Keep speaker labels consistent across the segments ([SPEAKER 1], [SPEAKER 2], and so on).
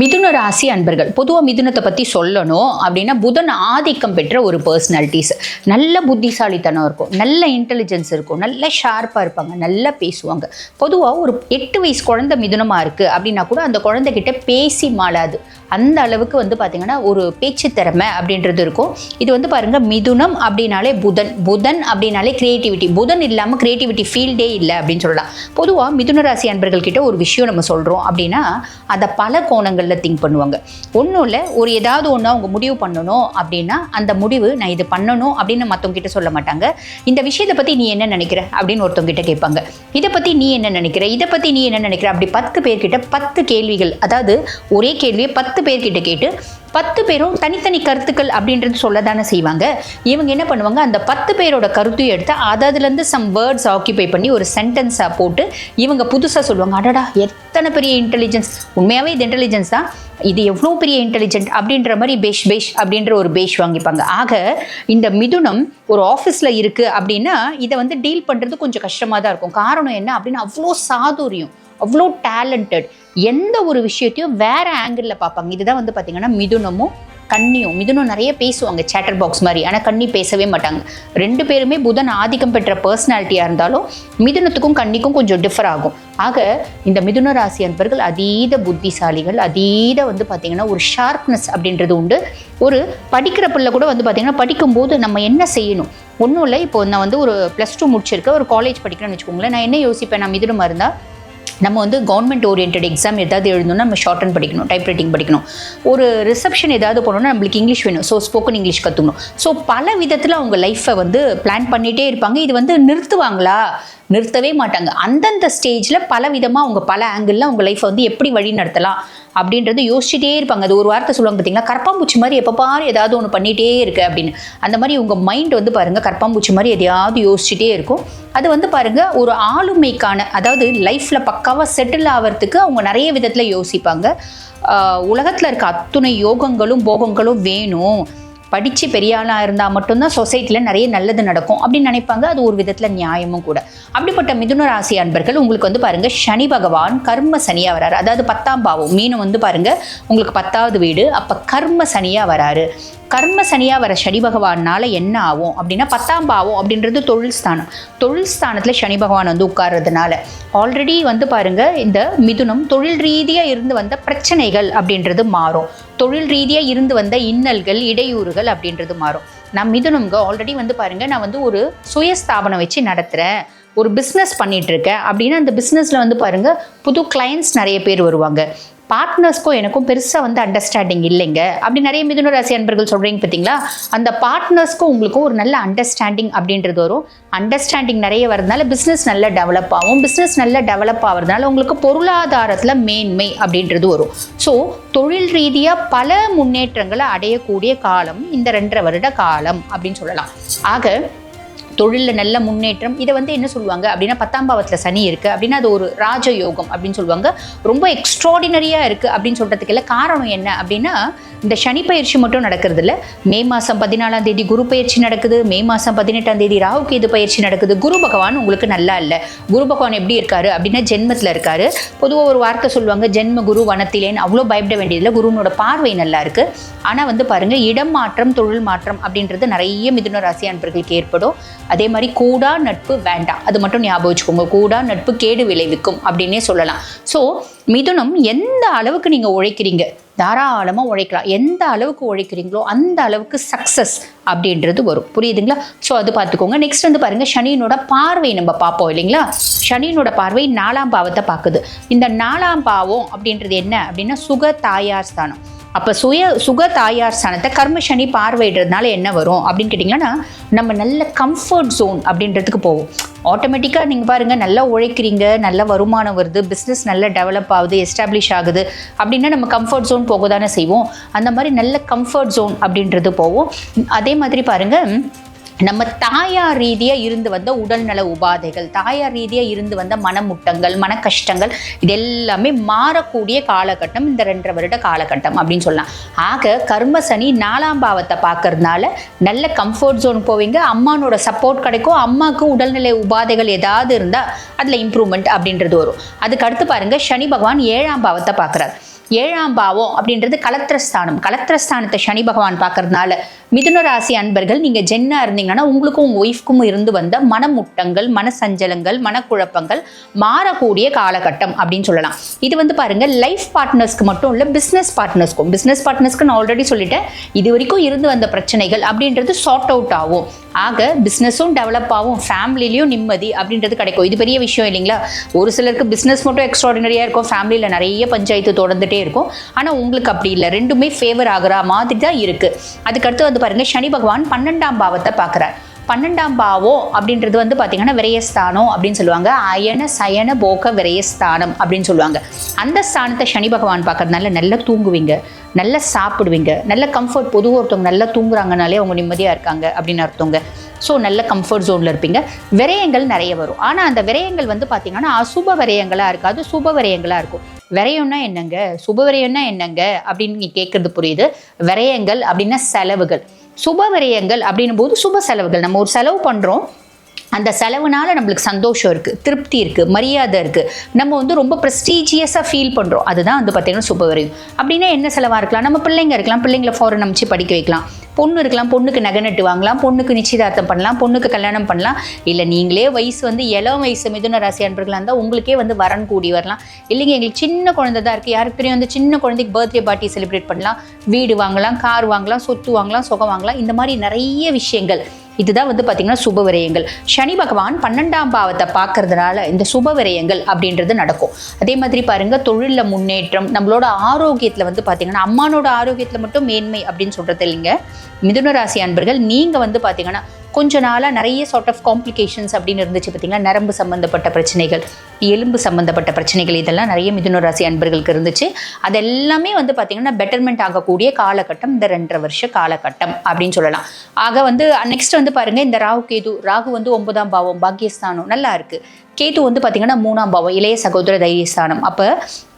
[SPEAKER 1] மிதுன ராசி அன்பர்கள் பொதுவாக மிதுனத்தை பற்றி சொல்லணும் அப்படின்னா புதன் ஆதிக்கம் பெற்ற ஒரு பர்சனாலிட்டிஸ் நல்ல புத்திசாலித்தனம் இருக்கும் நல்ல இன்டெலிஜென்ஸ் இருக்கும் நல்ல ஷார்ப்பாக இருப்பாங்க நல்லா பேசுவாங்க. பொதுவாக ஒரு எட்டு வயசு குழந்தை மிதுனமாக இருக்குது அப்படின்னா கூட அந்த குழந்தைகிட்ட பேசி மாளாது. அந்த அளவுக்கு வந்து பார்த்திங்கன்னா ஒரு பேச்சு திறமை அப்படின்றது இருக்கும். இது வந்து பாருங்கள் மிதுனம் அப்படின்னாலே புதன். புதன் அப்படின்னாலே க்ரியேட்டிவிட்டி புதன் இல்லாமல் க்ரியேட்டிவிட்டி ஃபீல்டே இல்லை அப்படின்னு சொல்லலாம். பொதுவாக மிதுன ராசி அன்பர்கள்கிட்ட ஒரு விஷயம் நம்ம சொல்கிறோம் அப்படின்னா அதை பல கோணங்களில் திங்க் பண்ணுவாங்க. ஒன்றும் இல்லை ஒரு ஏதாவது ஒன்று அவங்க முடிவு பண்ணணும் அப்படின்னா அந்த முடிவு நான் இது பண்ணணும் அப்படின்னு மற்றவங்க கிட்ட சொல்ல மாட்டாங்க. இந்த விஷயத்தை பற்றி நீ என்ன நினைக்கிற அப்படின்னு ஒருத்தவங்கிட்ட கேட்பாங்க. இதை பற்றி நீ என்ன நினைக்கிற? இதை பற்றி நீ என்ன நினைக்கிற? அப்படி பத்து பேர்கிட்ட பத்து கேள்விகள் அதாவது ஒரே கேள்வியை பத்து பத்து பேர்கிட்ட கேட்டு பத்து பேரும் தனித்தனி கருத்துக்கள் அப்படின்றது சொல்ல தானே செய்வாங்க. இவங்க என்ன பண்ணுவாங்க? அந்த பத்து பேரோட கருத்தையும் எடுத்து அதுலேருந்து சம் வேர்ட்ஸ் ஆக்கியபை பண்ணி ஒரு சென்டென்ஸாக போட்டு இவங்க புதுசாக சொல்லுவாங்க. அடடா எத்தனை பெரிய இன்டெலிஜென்ஸ் உண்மையாகவே இது இன்டெலிஜென்ஸ் தான். இது எவ்வளோ பெரிய இன்டெலிஜென்ட் அப்படின்ற மாதிரி பேஷ் பேஷ் அப்படின்ற ஒரு பேஷ் வாங்கிப்பாங்க. ஆக இந்த மிதுனம் ஒரு ஆஃபீஸில் இருக்குது அப்படின்னா இதை வந்து டீல் பண்ணுறது கொஞ்சம் கஷ்டமாக தான் இருக்கும். காரணம் என்ன அப்படின்னா அவ்வளோ சாதுரியம் அவ்வளோ டேலண்டட் எந்த ஒரு விஷயத்தையும் வேற ஆங்கிளில் பார்ப்பாங்க. இதுதான் வந்து பார்த்தீங்கன்னா மிதுனமும் கன்னியும் மிதுனம் நிறைய பேசுவாங்க சேட்டர் பாக்ஸ் மாதிரி. ஆனால் கன்னி பேசவே மாட்டாங்க. ரெண்டு பேருமே புதன் ஆதிக்கம் பெற்ற பர்சனாலிட்டியாக இருந்தாலும் மிதுனத்துக்கும் கன்னிக்கும் கொஞ்சம் டிஃபர் ஆகும். ஆக இந்த மிதுன ராசி அன்பர்கள் அதீத புத்திசாலிகள் அதீத வந்து பார்த்திங்கன்னா ஒரு ஷார்ப்னஸ் அப்படின்றது உண்டு. ஒரு படிக்கிற பிள்ளை கூட வந்து பார்த்திங்கன்னா படிக்கும்போது நம்ம என்ன செய்யணும்? ஒன்றும் இல்லை. இப்போ நான் வந்து ஒரு ப்ளஸ் டூ முடிச்சிருக்கேன். ஒரு காலேஜ் படிக்கிறேன்னு வச்சுக்கோங்களேன். நான் என்ன யோசிப்பேன்? நான் மிதுனமாக இருந்தால் நம்ம வந்து கவர்மெண்ட் ஓரியன்ட் எக்ஸாம் ஏதாவது எழுதணும்னா நம்ம ஷார்ட் அண்ட் படிக்கணும் டைப் ரைட்டிங் படிக்கணும். ஒரு ரிசப்ஷன் ஏதாவது போகணும்னா நம்மளுக்கு இங்கிலீஷ் வேணும். ஸோ ஸ்போக்கன் இங்கிலீஷ் கற்றுக்கணும் ஸோ பல விதத்தில் அவங்க லைஃப்பை வந்து பிளான் பண்ணிகிட்டே இருப்பாங்க. இது வந்து நிறுத்துவாங்களா? நிறுத்தவே மாட்டாங்க. அந்தந்த ஸ்டேஜில் பல விதமாக அவங்க பல ஆங்கிளில் அவங்க லைஃப்பை வந்து எப்படி வழி நடத்தலாம் அப்படின்றது யோசிச்சுட்டே இருப்பாங்க. அது ஒரு வார்த்தை சொல்லுவாங்க பார்த்தீங்களா கரப்பாம்பூச்சி மாதிரி எப்போ பாரு ஏதாவது ஒன்று பண்ணிகிட்டே இருக்கு அப்படின்னு. அந்த மாதிரி உங்கள் மைண்ட் வந்து பாருங்கள் கரப்பாம்பூச்சி மாதிரி எதையாவது யோசிச்சுட்டே இருக்கும். அது வந்து பாருங்கள் ஒரு ஆளுமைக்கான அதாவது லைஃப்பில் பக்காவாக செட்டில் ஆகிறதுக்கு அவங்க நிறைய விதத்தில் யோசிப்பாங்க. உலகத்தில் இருக்க அத்துணை யோகங்களும் போகங்களும் வேணும். படித்து பெரிய ஆளாக இருந்தால் மட்டும்தான் சொசைட்டியில் நிறைய நல்லது நடக்கும் அப்படின்னு நினைப்பாங்க. அது ஒரு விதத்தில் நியாயமும் கூட. அப்படிப்பட்ட மிதுன ராசி அன்பர்கள் உங்களுக்கு வந்து பாருங்கள் சனி பகவான் கர்ம சனியாக வராரு. அதாவது பத்தாம் பாவம் மீனும் வந்து பாருங்கள் உங்களுக்கு பத்தாவது வீடு. அப்போ கர்ம சனியாக வராரு. கர்ம சனியாக வர சனி பகவானால் என்ன ஆகும் அப்படின்னா பத்தாம் பாவம் அப்படின்றது தொழில் ஸ்தானம். தொழில் ஸ்தானத்தில் சனி பகவான் வந்து உட்கார்றதுனால ஆல்ரெடி வந்து பாருங்கள் இந்த மிதுனம் தொழில் ரீதியாக இருந்து வந்த பிரச்சனைகள் அப்படின்றது மாறும். தொழில் ரீதியாக இருந்து வந்த இன்னல்கள் இடையூறுகள் அப்படின்றது மாறும். நான் மிதுனம்ங்க ஆல்ரெடி வந்து பாருங்கள் நான் வந்து ஒரு சுயஸ்தாபனம் வச்சு நடத்துகிறேன் ஒரு பிஸ்னஸ் பண்ணிகிட்ருக்கேன் இருக்கேன் அப்படின்னா அந்த பிஸ்னஸில் வந்து பாருங்கள் புது கிளைண்ட்ஸ் நிறைய பேர் வருவாங்க. பார்ட்னர்ஸ்க்கும் எனக்கும் பெருசாக வந்து அண்டர்ஸ்டாண்டிங் இல்லைங்க. அப்படி நிறைய மிதுன ராசி அன்பர்கள் சொல்கிறீங்க பார்த்தீங்களா அந்த பார்ட்னர்ஸ்க்கும் உங்களுக்கும் ஒரு நல்ல அண்டர்ஸ்டாண்டிங் அப்படின்றது வரும். அண்டர்ஸ்டாண்டிங் நிறைய வரதுனால பிஸ்னஸ் நல்லா டெவலப் ஆகும். பிஸ்னஸ் நல்லா டெவலப் ஆகிறதுனால உங்களுக்கு பொருளாதாரத்தில் மேன்மை அப்படின்றது வரும். ஸோ தொழில் ரீதியாக பல முன்னேற்றங்களை அடையக்கூடிய காலம் இந்த ரெண்டரை வருட காலம் அப்படின்னு சொல்லலாம். ஆக தொழிலில் நல்ல முன்னேற்றம். இதை வந்து என்ன சொல்லுவாங்க? அப்படின்னா பத்தாம் பாவத்தில் சனி இருக்குது அப்படின்னா அது ஒரு ராஜயோகம் அப்படின்னு சொல்லுவாங்க. ரொம்ப எக்ஸ்ட்ராடினரியாக இருக்குது அப்படின்னு சொல்கிறதுக்கெல்லாம் காரணம் என்ன? அப்படின்னா இந்த சனி பயிற்சி மட்டும் நடக்கிறது இல்லை. மே மாதம் பதினாலாம் தேதி குரு பயிற்சி நடக்குது. மே மாதம் பதினெட்டாம் தேதி ராகு கேது பயிற்சி நடக்குது. குரு பகவான் உங்களுக்கு நல்லா இல்லை. குரு பகவான் எப்படி இருக்காரு? அப்படின்னா ஜென்மத்தில் இருக்காரு. பொதுவாக ஒரு வார்த்தை சொல்லுவாங்க ஜென்ம குரு வனத்திலேன்னு. அவ்வளோ பயப்பட வேண்டியதில்லை. குருனோட பார்வை நல்லா இருக்குது ஆனால் வந்து பாருங்கள் இடம் மாற்றம் தொழில் மாற்றம் அப்படின்றது நிறைய மிதுன ராசி அன்பர்களுக்கு ஏற்படும். அதே மாதிரி கூடா நட்பு வேண்டாம். அது மட்டும் ஞாபகம் வச்சுக்கோங்க. கூடா நட்பு கேடு விளைவிக்கும் அப்படின்னே சொல்லலாம். ஸோ மிதுனம் எந்த அளவுக்கு நீங்கள் உழைக்கிறீங்க? தாராளமாக உழைக்கலாம். எந்த அளவுக்கு உழைக்கிறீங்களோ அந்த அளவுக்கு சக்ஸஸ் அப்படின்றது வரும். புரியுதுங்களா? ஸோ அது பார்த்துக்கோங்க. நெக்ஸ்ட் வந்து பாருங்கள் சனியினோட பார்வை நம்ம பார்ப்போம் இல்லைங்களா? சனியினோட பார்வை நாலாம் பாவத்தை பார்க்குது. இந்த நாலாம் பாவம் அப்படின்றது என்ன அப்படின்னா சுக தாயார் ஸ்தானம். அப்போ சுய சுக தாயார் ஸ்தானத்தை கர்ம சனி பார்வையிடுறதுனால என்ன வரும் அப்படின்னு கேட்டிங்கன்னா நம்ம நல்ல கம்ஃபர்ட் ஜோன் அப்படின்றதுக்கு போவோம் ஆட்டோமேட்டிக்காக நீங்கள் பாருங்கள் நல்லா உழைக்கிறீங்க நல்ல வருமானம் வருது பிஸ்னஸ் நல்லா டெவலப் ஆகுது எஸ்டாப்ளிஷ் ஆகுது அப்படின்னா நம்ம கம்ஃபர்ட் ஜோன் போக தானே செய்வோம். அந்த மாதிரி நல்ல கம்ஃபர்ட் ஜோன் அப்படின்றது போவோம் அதே மாதிரி பாருங்கள் நம்ம தாயார் ரீதியாக இருந்து வந்த உடல்நல உபாதைகள் தாயார் ரீதியாக இருந்து வந்த மனமுட்டங்கள் மன கஷ்டங்கள் இது எல்லாமே மாறக்கூடிய காலகட்டம் இந்த ரெண்டரை வருட காலகட்டம் அப்படின்னு சொல்லலாம். ஆக கர்ம சனி நாலாம் பாவத்தை பார்க்கறதுனால நல்ல கம்ஃபர்ட் ஜோன் போவீங்க. அம்மானோட சப்போர்ட் கிடைக்கும். அம்மாவுக்கு உடல்நிலை உபாதைகள் ஏதாவது இருந்தால் அதில் இம்ப்ரூவ்மெண்ட் அப்படின்றது வரும். அதுக்கு அடுத்து பாருங்கள் சனி பகவான் ஏழாம் பாவத்தை பார்க்குறாரு. ஏழாம் பாவம் அப்படின்றது கலத்திரஸ்தானம். கலத்திரஸ்தானத்தை சனி பகவான் பார்க்கறதுனால மிதுன ராசி அன்பர்கள் நீங்கள் ஜென்னா இருந்தீங்கன்னா உங்களுக்கும் உங்கள் ஒய்ஃப்க்கும் இருந்து வந்த மனமுட்டங்கள் மனசஞ்சலங்கள் மனக்குழப்பங்கள் மாறக்கூடிய காலகட்டம் அப்படின்னு சொல்லலாம். இது வந்து பாருங்கள் லைஃப் பார்ட்னர்ஸ்க்கு மட்டும் இல்லை பிஸ்னஸ் பார்ட்னர்ஸ்க்கும் பிஸ்னஸ் பார்ட்னர்ஸ்க்கு நான் ஆல்ரெடி சொல்லிட்டேன் இது வரைக்கும் இருந்து வந்த பிரச்சனைகள் அப்படின்றது சார்ட் அவுட் ஆகும். ஆக பிஸ்னஸும் டெவலப் ஆகும் ஃபேமிலிலையும் நிம்மதி அப்படின்றது கிடைக்கும். இது பெரிய விஷயம் இல்லைங்களா? ஒரு சிலருக்கு பிஸ்னஸ் மட்டும் எக்ஸ்ட்ராடினரியாக இருக்கும் ஃபேமிலியில் நிறைய பஞ்சாயத்து தொடர்ந்துட்டே இருக்கும். ஆனால் உங்களுக்கு அப்படி இல்லை. ரெண்டுமே ஃபேவர் ஆகிற மாதிரி தான் இருக்குது அதுக்கடுத்து வந்து பாருங்கள் சனி பகவான் பன்னெண்டாம் பாவத்தை பார்க்குறார். பன்னெண்டாம் பாவம் அப்படின்றது வந்து பார்த்திங்கன்னா விரயஸ்தானம் அப்படின்னு சொல்லுவாங்க. அயன சயன போக விரயஸ்தானம் அப்படின்னு சொல்லுவாங்க. அந்த ஸ்தானத்தை சனி பகவான் பார்க்கறதுனால நல்லா தூங்குவீங்க. நல்லா சாப்பிடுவீங்க. நல்ல கம்ஃபர்ட் பொதுவாக ஒருத்தவங்க நல்லா தூங்குறாங்கனாலே அவங்க நிம்மதியாக இருக்காங்க அப்படின்னு அர்த்தங்க. ஸோ நல்ல கம்ஃபர்ட் ஜோனில் இருப்பீங்க. விரயங்கள் நிறைய வரும். ஆனால் அந்த விரயங்கள் வந்து பார்த்தீங்கன்னா அசுப விரயங்களாக இருக்காது சுப விரயங்களாக இருக்கும். விரயம்னா என்னங்க? சுபவிரயம்னா என்னங்க? அப்படின்னு நீ கேட்குறது புரியுது. விரயங்கள் அப்படின்னா செலவுகள். சுப விரயங்கள் அப்படின்னும் போது சுப செலவுகள். நம்ம ஒரு செலவு பண்ணுறோம் அந்த செலவுனால நம்மளுக்கு சந்தோஷம் இருக்குது திருப்தி இருக்குது மரியாதை இருக்குது நம்ம வந்து ரொம்ப ப்ரெஸ்டீஜியஸாக ஃபீல் பண்ணுறோம் அதுதான் வந்து பார்த்திங்கன்னா சுப அப்படின்னா என்ன செலவாக இருக்கலாம்? நம்ம பிள்ளைங்க இருக்கலாம். பிள்ளைங்களை ஃபாரின் அமைச்சு படிக்க வைக்கலாம். பொண்ணு இருக்கலாம். பொண்ணுக்கு நகை நட்டு வாங்கலாம். பொண்ணுக்கு நிச்சயதார்த்தம் பண்ணலாம். பொண்ணுக்கு கல்யாணம் பண்ணலாம். இல்லை நீங்களே வயசு வந்து இளம் வயசு மிதுன ராசி அன்பர்களாக இருந்தால் உங்களுக்கே வந்து வரன் கூடி வரலாம். இல்லைங்க எங்களுக்கு சின்ன குழந்தை தான் இருக்குது யாருக்கு தெரியும்? வந்து சின்ன குழந்தைக்கு பர்த்டே பார்ட்டி செலிப்ரேட் பண்ணலாம். வீடு வாங்கலாம் கார் வாங்கலாம் சொத்து வாங்கலாம் சுகம் வாங்கலாம். இந்த மாதிரி நிறைய விஷயங்கள். இதுதான் வந்து பார்த்திங்கன்னா சுப விரயங்கள். சனி பகவான் பன்னெண்டாம் பாவத்தை பார்க்கறதுனால இந்த சுப விரயங்கள் அப்படின்றது நடக்கும். அதே மாதிரி பாருங்க தொழிலில் முன்னேற்றம் நம்மளோட ஆரோக்கியத்தில் வந்து பார்த்திங்கன்னா அம்மானோட ஆரோக்கியத்தில் மட்டும் மேன்மை அப்படின்னு சொல்கிறது இல்லைங்க. மிதுன ராசி அன்பர்கள் நீங்கள் வந்து பார்த்தீங்கன்னா கொஞ்ச நாளாக நிறைய சார்ட் ஆஃப் காம்ப்ளிகேஷன்ஸ் அப்படின்னு இருந்துச்சு பார்த்தீங்கன்னா நரம்பு சம்மந்தப்பட்ட பிரச்சனைகள் எலும்பு சம்மந்தப்பட்ட பிரச்சனைகள் இதெல்லாம் நிறைய மிதுன ராசி அன்பர்களுக்கு இருந்துச்சு. அதெல்லாமே வந்து பார்த்திங்கன்னா பெட்டர்மெண்ட் ஆகக்கூடிய காலகட்டம் இந்த ரெண்டரை வருஷ காலகட்டம் அப்படின்னு சொல்லலாம். ஆக வந்து நெக்ஸ்ட் வந்து பாருங்கள் இந்த ராகு கேது ராகு வந்து ஒன்பதாம் பாவம் பாக்கியஸ்தானம் நல்லா இருக்குது கேது வந்து பார்த்திங்கன்னா மூணாம் பாவம் இளைய சகோதர தைரியஸ்தானம் அப்போ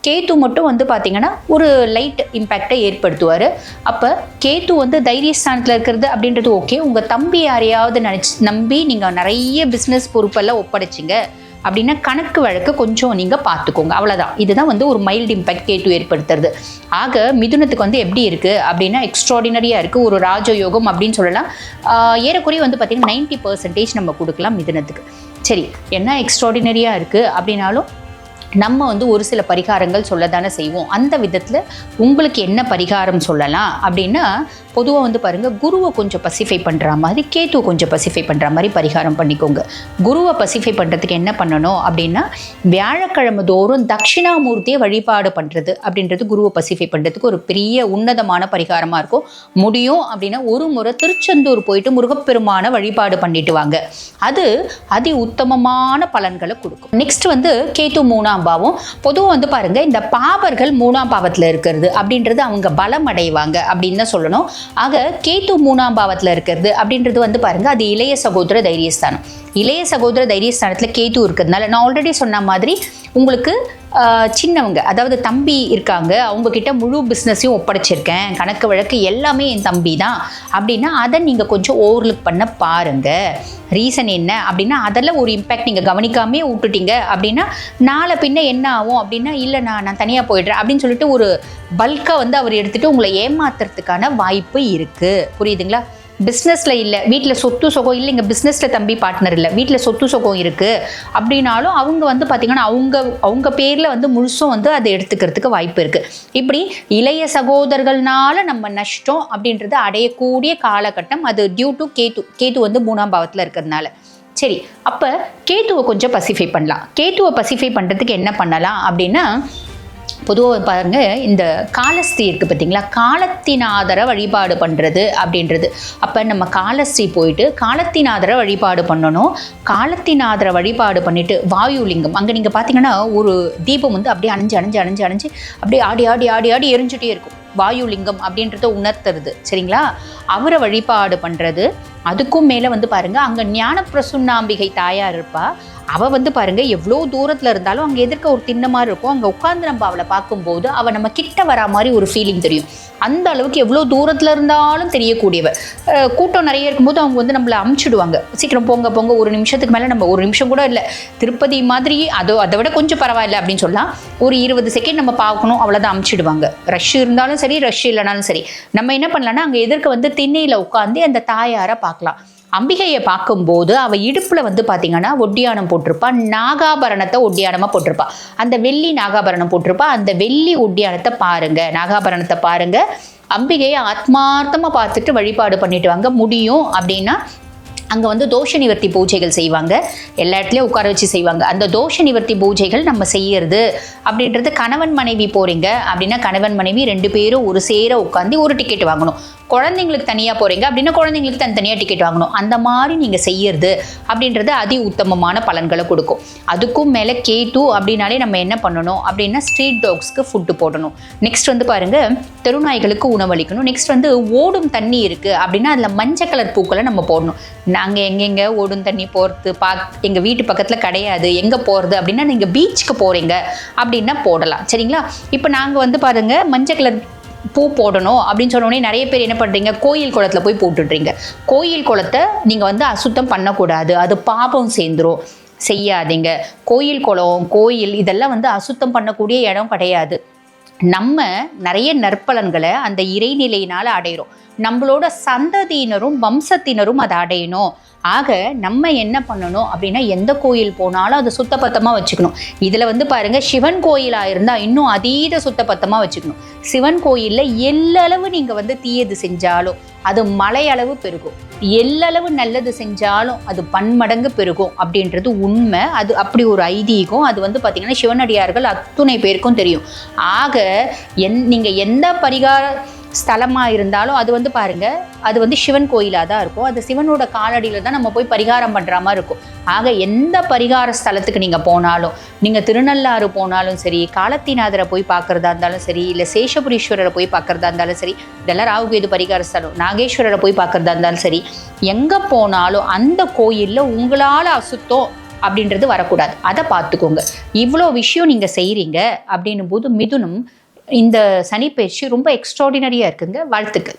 [SPEAKER 1] கேத்து மட்டும் வந்து பார்த்திங்கன்னா ஒரு லைட் இம்பேக்டை ஏற்படுத்துவார். அப்போ கேத்து வந்து தைரியஸ்தானத்தில் இருக்கிறது அப்படின்றது ஓகே உங்கள் தம்பி யாரையாவது நினச்சி நம்பி நீங்கள் நிறைய பிஸ்னஸ் பொறுப்பெல்லாம் ஒப்படைச்சிங்க. அப்படின்னா கணக்கு வழக்கு கொஞ்சம் நீங்கள் பார்த்துக்கோங்க அவ்வளோதான் இதுதான் வந்து ஒரு மைல்டு இம்பேக்ட் கேட்டு ஏற்படுத்துறது. ஆக மிதுனத்துக்கு வந்து எப்படி இருக்குது அப்படின்னா எக்ஸ்ட்ராடினரியாக இருக்குது ஒரு ராஜயோகம் அப்படின்னு சொல்லலாம். ஏறக்குறைய வந்து பார்த்திங்கன்னா நைன்ட்டி பர்சன்டேஜ் நம்ம கொடுக்கலாம் மிதுனத்துக்கு. சரி என்ன எக்ஸ்ட்ராடினரியாக இருக்குது அப்படின்னாலும் நம்ம வந்து ஒரு சில பரிகாரங்கள் சொல்ல தானே செய்வோம். அந்த விதத்தில் உங்களுக்கு என்ன பரிகாரம் சொல்லலாம் அப்படின்னா பொதுவாக வந்து பாருங்கள் குருவை கொஞ்சம் பசிஃபை பண்ணுற மாதிரி கேத்துவை கொஞ்சம் பசிஃபை பண்ணுற மாதிரி பரிகாரம் பண்ணிக்கோங்க. குருவை பசிஃபை பண்ணுறதுக்கு என்ன பண்ணணும் அப்படின்னா வியாழக்கிழமை தோறும் தட்சிணாமூர்த்தியை வழிபாடு பண்ணுறது அப்படின்றது குருவை பசிஃபை பண்ணுறதுக்கு ஒரு பெரிய உன்னதமான பரிகாரமாக இருக்கும். முடியும் அப்படின்னா ஒரு முறை திருச்செந்தூர் போயிட்டு முருகப்பெருமான வழிபாடு பண்ணிட்டு வாங்க. அது அதி உத்தமமான பலன்களை கொடுக்கும். நெக்ஸ்ட் வந்து கேத்து மூணாம் பாவம். பொதுவாக வந்து பாருங்க இந்த பாவர்கள் மூணாம் பாவத்தில் இருக்கிறது அப்படின்றது அவங்க பலம் அடைவாங்க அப்படின்னு தான் சொல்லணும். ஆக கேத்து மூணாம் பாவத்தில் இருக்கிறது அப்படின்றது வந்து பாருங்க அது இளைய சகோதர தைரியஸ்தானம். இளைய சகோதர தைரியஸ்தானத்தில் கேத்து இருக்கிறதுனால நான் ஆல்ரெடி சொன்ன மாதிரி உங்களுக்கு சின்னவங்க அதாவது தம்பி இருக்காங்க அவங்கக்கிட்ட முழு பிஸ்னஸையும் ஒப்படைச்சிருக்கேன் கணக்கு வழக்கு எல்லாமே என் தம்பி தான். அப்படின்னா அதை நீங்கள் கொஞ்சம் ஓவர்லுக் பண்ண பாருங்கள் ரீசன் என்ன? அப்படின்னா அதில் ஒரு இம்பேக்ட் நீங்கள் கவனிக்காமே விட்டுட்டீங்க. அப்படின்னா நாளை பின்ன என்ன ஆகும்? அப்படின்னா இல்லை நான் நான் தனியாக போயிடுறேன். அப்படின்னு சொல்லிட்டு ஒரு பல்காக வந்து அவர் எடுத்துகிட்டு உங்களை ஏமாத்துறதுக்கான வாய்ப்பு இருக்குது புரியுதுங்களா? பிஸ்னஸில் இல்லை. வீட்டில் சொத்து சுகம் இல்லைங்க பிஸ்னஸில் தம்பி பார்ட்னர் இல்லை. வீட்டில் சொத்து சுகம் இருக்குது அப்படின்னாலும் அவங்க வந்து பார்த்திங்கன்னா அவங்க அவங்க பேரில் வந்து முழுசும் வந்து அதை எடுத்துக்கிறதுக்கு வாய்ப்பு இருக்குது இப்படி இளைய சகோதரர்கள்னால நம்ம நஷ்டம் அப்படின்றது அடையக்கூடிய காலகட்டம். அது டியூ டு கேத்து கேத்து வந்து மூணாம் பாவத்தில் இருக்கிறதுனால. சரி அப்போ கேத்துவை கொஞ்சம் பசிஃபை பண்ணலாம். கேத்துவை பசிஃபை பண்ணுறதுக்கு என்ன பண்ணலாம் அப்படின்னா பொதுவாக பாருங்க இந்த காலஸ்தி இருக்குது பார்த்தீங்களா காலத்தினாதர வழிபாடு பண்ணுறது அப்படின்றது. அப்போ நம்ம காலஸ்தி போயிட்டு காலத்தினாதர வழிபாடு பண்ணணும். காலத்தினாதர வழிபாடு பண்ணிவிட்டு வாயுலிங்கம். அங்கே நீங்கள் பார்த்தீங்கன்னா ஒரு தீபம் வந்து அப்படியே அணிஞ்சு அணிஞ்சு அணிஞ்சு அணிஞ்சு அப்படியே ஆடி ஆடி ஆடி ஆடி எரிஞ்சுட்டே இருக்கும். வாயுலிங்கம் அப்படின்றத உணர்த்துறது. சரிங்களா? அவரை வழிபாடு பண்ணுறது அதுக்கும் மேலே வந்து பாருங்க அங்கே ஞான பிரசுன்னாம்பிகை தாயார் இருப்பா. அவள் வந்து பாருங்க எவ்வளோ தூரத்தில் இருந்தாலும் அங்கே எதிர்க்க ஒரு தின்ன மாதிரி இருக்கும். அங்கே உட்காந்து நம்ம அவளை பார்க்கும்போது அவள் நம்ம கிட்ட வரா மாதிரி ஒரு ஃபீலிங் தெரியும். அந்த அளவுக்கு எவ்வளோ தூரத்தில் இருந்தாலும் தெரியக்கூடியவ. கூட்டம் நிறைய இருக்கும்போது அவங்க வந்து நம்மளை அமுச்சிடுவாங்க. சீக்கிரம் போங்க போங்க ஒரு நிமிஷத்துக்கு மேலே நம்ம ஒரு நிமிஷம் கூட இல்லை. திருப்பதி மாதிரி அதோ அதை விட கொஞ்சம் பரவாயில்ல அப்படின்னு சொல்லலாம். ஒரு இருபது செகண்ட் நம்ம பார்க்கணும் அவ்வளோதான் அமுச்சிடுவாங்க. ரஷ் இருந்தாலும் சரி ரஷ் இல்லைனாலும் சரி. நம்ம என்ன பண்ணலாம்னா அங்கே எதிர்க்க வந்து திண்ணையில் உட்காந்து அந்த தாயாரை பார்க்கலாம். அம்பிகையை பார்க்கும்போது அவள் இடுப்பில் வந்து பார்த்தீங்கன்னா ஒட்டியானம் போட்டிருப்பா. நாகாபரணத்தை ஒட்டியானமாக போட்டிருப்பா. அந்த வெள்ளி நாகாபரணம் போட்டிருப்பா. அந்த வெள்ளி ஒட்டியானத்தை பாருங்க. நாகாபரணத்தை பாருங்க. அம்பிகையை ஆத்மார்த்தமாக பார்த்துட்டு வழிபாடு பண்ணிட்டு வாங்க. முடியும் அப்படின்னா அங்கே வந்து தோஷ நிவர்த்தி பூஜைகள் செய்வாங்க. எல்லா இடத்துலையும் உட்கார வச்சு செய்வாங்க. அந்த தோஷ நிவர்த்தி பூஜைகள் நம்ம செய்யறது அப்படின்றது கணவன் மனைவி போகிறீங்க அப்படின்னா கணவன் மனைவி ரெண்டு பேரும் ஒரு சேர உட்காந்து ஒரு டிக்கெட் வாங்கணும். குழந்தைங்களுக்கு தனியாக போகிறீங்க அப்படின்னா குழந்தைங்களுக்கு தனித்தனியாக டிக்கெட் வாங்கணும். அந்த மாதிரி நீங்கள் செய்யறது அப்படின்றது அதி உத்தமமான பலன்களை கொடுக்கும். அதுக்கும் மேலே கே டூ அப்படின்னாலே நம்ம என்ன பண்ணணும் அப்படின்னா ஸ்ட்ரீட் டாக்ஸ்க்கு ஃபுட்டு போடணும். நெக்ஸ்ட் வந்து பாருங்கள் தெருநாய்களுக்கு உணவளிக்கணும். நெக்ஸ்ட் வந்து ஓடும் தண்ணி இருக்குது அப்படின்னா அதில் மஞ்சள் கலர் பூக்களை நம்ம போடணும். நாங்கள் எங்கெங்கே ஓடும் தண்ணி போகிறது பா எங்கள் வீட்டு பக்கத்தில் கிடையாது. எங்கே போகிறது அப்படின்னா நீங்கள் பீச்சுக்கு போகிறீங்க அப்படின்னா போடலாம். சரிங்களா? இப்போ நாங்கள் வந்து பாருங்க மஞ்சள் கலர் பூ போடணும் அப்படின்னு சொன்ன நிறைய பேர் என்ன பண்ணுறீங்க கோயில் குளத்துல போய் போட்டுடுறீங்க. கோயில் குளத்தை நீங்கள் வந்து அசுத்தம் பண்ணக்கூடாது. அது பாபம் சேர்ந்துரும். செய்யாதீங்க. கோயில் குளம் கோயில் இதெல்லாம் வந்து அசுத்தம் பண்ணக்கூடிய இடம் கிடையாது. நம்ம நிறைய நற்பலன்களை அந்த இறைநிலையினால் அடையிறோம். நம்மளோட சந்ததியினரும் வம்சத்தினரும் அதை அடையணும். ஆக நம்ம என்ன பண்ணணும் அப்படின்னா எந்த கோயில் போனாலும் அதை சுத்தபத்தமாக வச்சுக்கணும். இதில் வந்து பாருங்கள் சிவன் கோயிலாக இருந்தால் இன்னும் அதீத சுத்தபத்தமாக வச்சுக்கணும். சிவன் கோயிலில் எல்லளவு நீங்கள் வந்து தீயது செஞ்சாலும் அது மலையளவு பெருகும். எல்லளவு நல்லது செஞ்சாலும் அது பன்மடங்கு பெருகும் அப்படின்றது உண்மை. அது அப்படி ஒரு ஐதீகம். அது வந்து பார்த்திங்கன்னா சிவனடியார்கள் அத்துணை பேருக்கும் தெரியும். ஆக என் நீங்கள் எந்த பரிகார ஸ்தலமாக இருந்தாலும் அது வந்து பாருங்கள் அது வந்து சிவன் கோயிலாக தான் இருக்கும். அது சிவனோட காலடியில் தான் நம்ம போய் பரிகாரம் பண்ணுற மாதிரி இருக்கும். ஆக எந்த பரிகார ஸ்தலத்துக்கு நீங்கள் போனாலும் நீங்கள் திருநள்ளாறு போனாலும் சரி காலத்திநாதரை போய் பார்க்குறதா இருந்தாலும் சரி இல்லை சேஷபுரீஸ்வரரை போய் பார்க்குறதா இருந்தாலும் சரி இதெல்லாம் ராகுகேது பரிகார ஸ்தலம் நாகேஸ்வரரை போய் பார்க்குறதா இருந்தாலும் சரி எங்கே போனாலும் அந்த கோயிலில் உங்களால் அசுத்தம் அப்படின்றது வரக்கூடாது. அதை பார்த்துக்கோங்க. இவ்வளோ விஷயம் நீங்கள் செய்கிறீங்க அப்படின்னும் போது மிதுனம் இந்த சனி பயிற்சி ரொம்ப எக்ஸ்ட்ராடினரியாக இருக்குங்க. வாழ்த்துக்கள்.